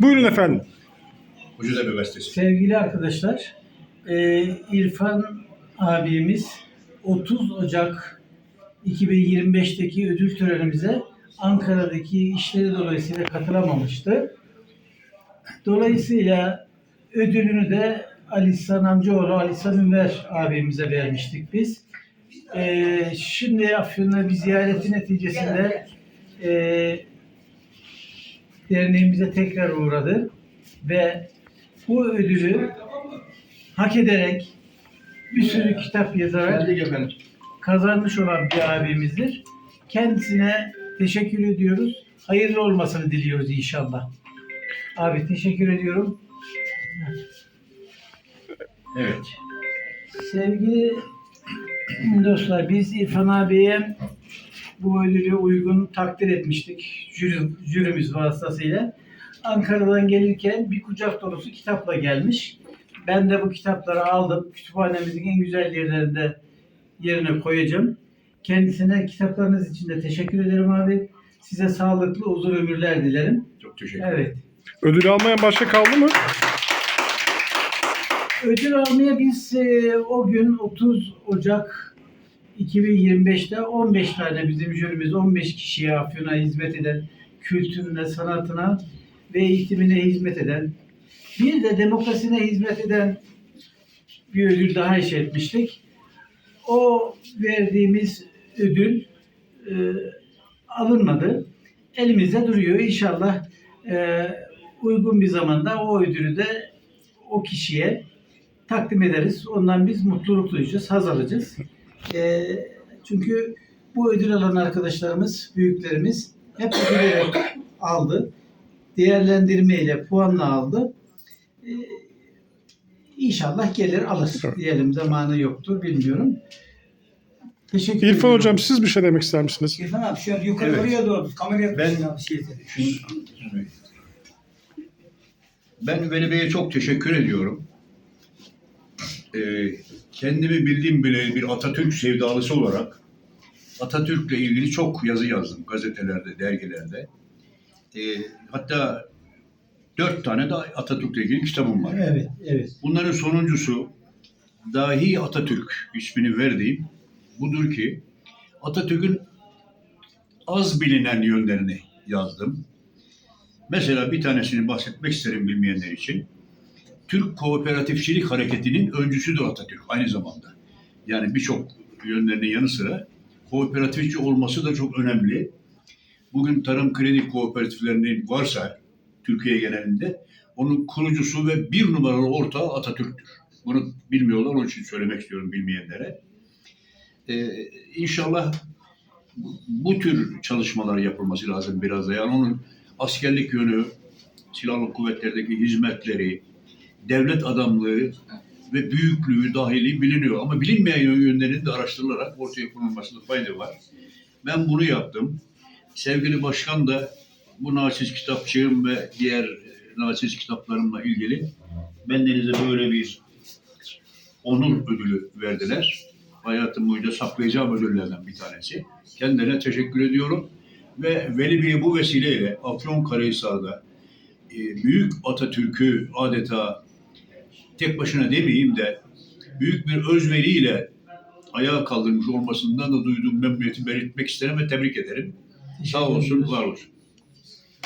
Buyurun efendim. Ucuztepe Gazetesi. Sevgili arkadaşlar, e, İrfan abimiz 30 Ocak 2025'teki ödül törenimize Ankara'daki işleri dolayısıyla katılamamıştı. Dolayısıyla ödülünü de Ali İhsan amcaoğlu Ali İhsan Ünver abimize vermiştik biz. E, şimdi Afyon'a bir ziyareti neticesinde e, derneğimize tekrar uğradı ve bu ödülü hak ederek bir sürü kitap yazarak kazanmış olan bir abimizdir. Kendisine teşekkür ediyoruz. Hayırlı olmasını diliyoruz inşallah. Abi teşekkür ediyorum. Evet. Sevgili dostlar biz İrfan abiye bu ödülü uygun takdir etmiştik jüri, jürimiz vasıtasıyla. Ankara'dan gelirken bir kucak dolusu kitapla gelmiş. Ben de bu kitapları aldım. Kütüphanemizin en güzel yerlerinde yerine koyacağım. Kendisine kitaplarınız için de teşekkür ederim abi. Size sağlıklı uzun ömürler dilerim. Çok teşekkür ederim. Evet. Ödül almayan başka kaldı mı? Ödül almaya biz e, o gün 30 Ocak 2025'te 15 tane bizim jürimiz 15 kişiye Afyon'a hizmet eden, kültürüne, sanatına ve eğitimine hizmet eden, bir de demokrasine hizmet eden bir ödül daha iş etmiştik. O verdiğimiz ödül e, alınmadı. Elimizde duruyor. İnşallah e, uygun bir zamanda o ödülü de o kişiye takdim ederiz. Ondan biz mutluluk duyacağız, haz alacağız. Ee, çünkü bu ödül alan arkadaşlarımız, büyüklerimiz hep ödül aldı. Değerlendirmeyle, puanla aldı. Ee, inşallah gelir alır diyelim. Zamanı yoktur, bilmiyorum. Teşekkür İrfan ediyorum. hocam siz bir şey demek ister misiniz? İrfan abi şöyle yukarı Evet. oraya doğru kameraya Ben- abi. Şunu- Ben Veli Bey'e çok teşekkür ediyorum. Ee, kendimi bildiğim bile bir Atatürk sevdalısı olarak Atatürk'le ilgili çok yazı yazdım gazetelerde, dergilerde. Ee, hatta dört tane de Atatürk'le ilgili kitabım var. Evet, evet. Bunların sonuncusu Dahi Atatürk ismini verdiğim budur ki Atatürk'ün az bilinen yönlerini yazdım. Mesela bir tanesini bahsetmek isterim bilmeyenler için. Türk Kooperatifçilik Hareketi'nin öncüsüdür Atatürk aynı zamanda. Yani birçok yönlerinin yanı sıra kooperatifçi olması da çok önemli. Bugün tarım kredi kooperatiflerinin varsa Türkiye genelinde onun kurucusu ve bir numaralı ortağı Atatürk'tür. Bunu bilmiyorlar, onun için söylemek istiyorum bilmeyenlere. Ee, inşallah bu- tür çalışmalar yapılması lazım biraz da. Yani onun askerlik yönü, silahlı kuvvetlerdeki hizmetleri, devlet adamlığı ve büyüklüğü dahili biliniyor. Ama bilinmeyen yönlerinin de araştırılarak ortaya konulmasında fayda var. Ben bunu yaptım. Sevgili başkan da bu naçiz kitapçığım ve diğer e, naçiz kitaplarımla ilgili bendenize böyle bir onur ödülü verdiler. Hayatım boyunca saklayacağım ödüllerden bir tanesi. Kendilerine teşekkür ediyorum. Ve Veli Bey'e bu vesileyle Afyonkarahisar'da e, büyük Atatürk'ü adeta tek başına demeyeyim de büyük bir özveriyle ayağa kaldırmış olmasından da duyduğum memnuniyeti belirtmek isterim ve tebrik ederim. Sağ olsun, var olsun.